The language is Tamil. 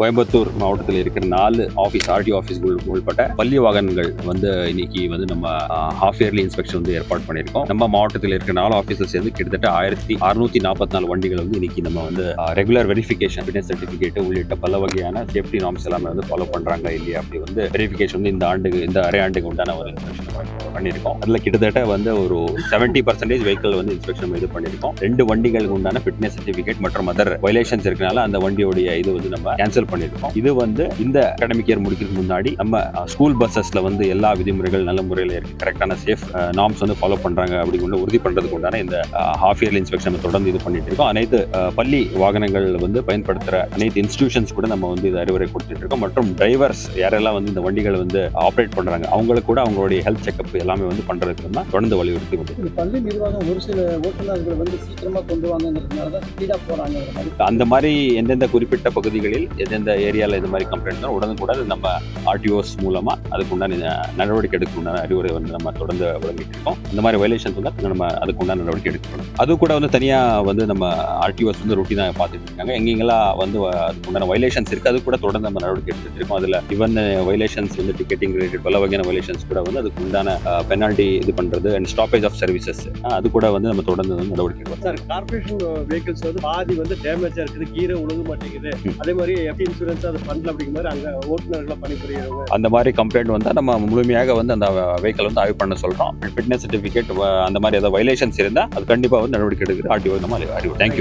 கோயம்புத்தூர் மாவட்டத்தில் இருக்கிற நாலு ஆஃபீஸ் ஆர்டி ஆஃபீஸ்கள் உள்பட்ட பள்ளி வாகனங்கள் வந்து இன்னைக்கு வந்து நம்ம ஹாஃப் இயர்லி இன்ஸ்பெக்ஷன் வந்து ஏற்பாடு பண்ணியிருக்கோம். நம்ம மாவட்டத்தில் இருக்கிற நாலு ஆஃபீஸில் சேர்ந்து கிட்டத்தட்ட ஆயிரத்தி அறுநூத்தி நாற்பத்தி நாலு வண்டிகள் வந்து இன்னைக்கு நம்ம வந்து ரெகுலர் வெரிஃபிகேஷன் ஃபிட்னஸ் சர்டிஃபிகேட் உள்ளிட்ட பல வகையான சேஃப்டி நார்ம்ஸ் எல்லாமே வந்து ஃபாலோ பண்றாங்க இல்லையா அப்படி வந்து வெரிஃபிகேஷன் வந்து இந்த ஆண்டுக்கு இந்த அரை ஆண்டுக்கு உண்டான ஒரு இன்ஸ்பெக்ஷன் பண்ணியிருக்கோம். அதில் கிட்டத்தட்ட வந்து ஒரு செவன்ட்டி பர்சன்டேஜ் வெஹிக்கிள் வந்து இன்ஸ்பெக்ஷன் இது பண்ணியிருக்கோம். ரெண்டு வண்டிகளுக்கு உண்டான ஃபிட்னஸ் சர்டிஃபிகேட் மற்றும் அதர் வயலேஷன்ஸ் இருக்கனால அந்த வண்டியோடைய இது வந்து நம்ம கேன்சல் பண்ணியிருக்கோம். இது வந்து இந்த அகாடமிக் இயர் முடிக்கிறதுக்கு முன்னாடி நம்ம ஸ்கூல் பஸ்ஸஸ்ல வந்து எல்லா விதிமுறைகள் நல்ல முறையில் இருக்கு. கரெக்டான சேஃப் நார்ம்ஸ் வந்து ஃபாலோ பண்றாங்க அப்படிங்கிற உறுதி பண்றதுக்கு உண்டான இந்த ஹாஃப் இயர்லி இன்ஸ்பெக்ஷன் தொடர்ந்து இது பண்ணிட்டு இருக்கோம். அனைத்து பள்ளி வாகனங்கள் வந்து பயன்படுத்துற அனைத்து இன்ஸ்டிடியூஷன்ஸ் கூட நம்ம வந்து இது அறிவுரை கொடுத்துட்டு இருக்கோம். மற்றும் டிரைவர்ஸ் யாரெல்லாம் வந்து இந்த வண்டிகளை வந்து ஆப்ரேட் பண்றாங்க அவங்களுக்கு கூட அவங்களுடைய ஹெல்த் செக்அப் எல்லாமே வந்து பண்றதுக்கு தான் தொடர்ந்து வலியுறுத்தி பள்ளி நிர்வாகம் ஒரு சில ஓட்டுநர்களை வந்து சீக்கிரமா கொண்டு தான் ஸ்பீடா மாதிரி அந்த மாதிரி எந்தெந்த குறிப்பிட்ட பகுதிகளில் எந்தெந்த ஏரியாவில் இந்த மாதிரி கம்ப்ளைண்ட் உடனுக்குடன் நம்ம ஆர்டிஓஸ் மூலமா அதுக்கு உண்டான நடவடிக்கை எடுக்க உண்டான அறிவுரை வந்து நம்ம தொடர்ந்து வழங்கிட்டு இருக்கோம். இந்த மாதிரி வயலேஷன்ஸ் வந்து நம்ம அதுக்கு உண்டான நடவடிக்கை எடுக்கணும் அது கூட வந்து தனியா வந்து நம்ம ஆர்டிஓஸ் வந்து ரொட்டீனாக பார்த்துட்டு இருக்காங்க. எங்கெங்கெல்லாம் வந்து அதுக்கு உண்டான வயலேஷன்ஸ் இருக்கு அது கூட தொடர்ந்து நம்ம நடவடிக்கை எடுத்துட்டு இருக்கோம். அதுல இவன் வயலேஷன்ஸ் வந்து டிக்கெட்டிங் ரிலேட்டட் பல வகையான வயலேஷன்ஸ் கூட வந்து அதுக்கு உண்டான பெனால்ட்டி இது பண்றது அண்ட் ஸ்டாப்பேஜ் ஆஃப் சர்வீசஸ் அது கூட வந்து நம்ம தொடர்ந்து வந்து நடவடிக்கை எடுக்கணும் சார் கார்பரேஷன் வெஹிக்கிள்ஸ் வந்து பாதி வந்து டேமேஜா இருக்குது. கீரை உழுக மாட்டேங்குது. அதே மாதிரி எஃப் இன்சூரன்ஸ் அது பண்ணல அப்படிங்கிற மாதிரி அங்கே ஓட்டுநர்களை பணிபுரியவங்க அந்த மாதிரி கம்ப்ளைண்ட் வந்தால் நம்ம முழுமையாக வந்து அந்த வெஹிக்கல் வந்து ஆய்வு பண்ண சொல்கிறோம் ஃபிட்னஸ் சர்டிஃபிகேட் அந்த மாதிரி ஏதாவது வைலேஷன்ஸ் இருந்தால் அது கண்டிப்பாக வந்து நடவடிக்கை எடுக்குது ஆர்டிஓ நம்ம அறிவு தேங்க்யூ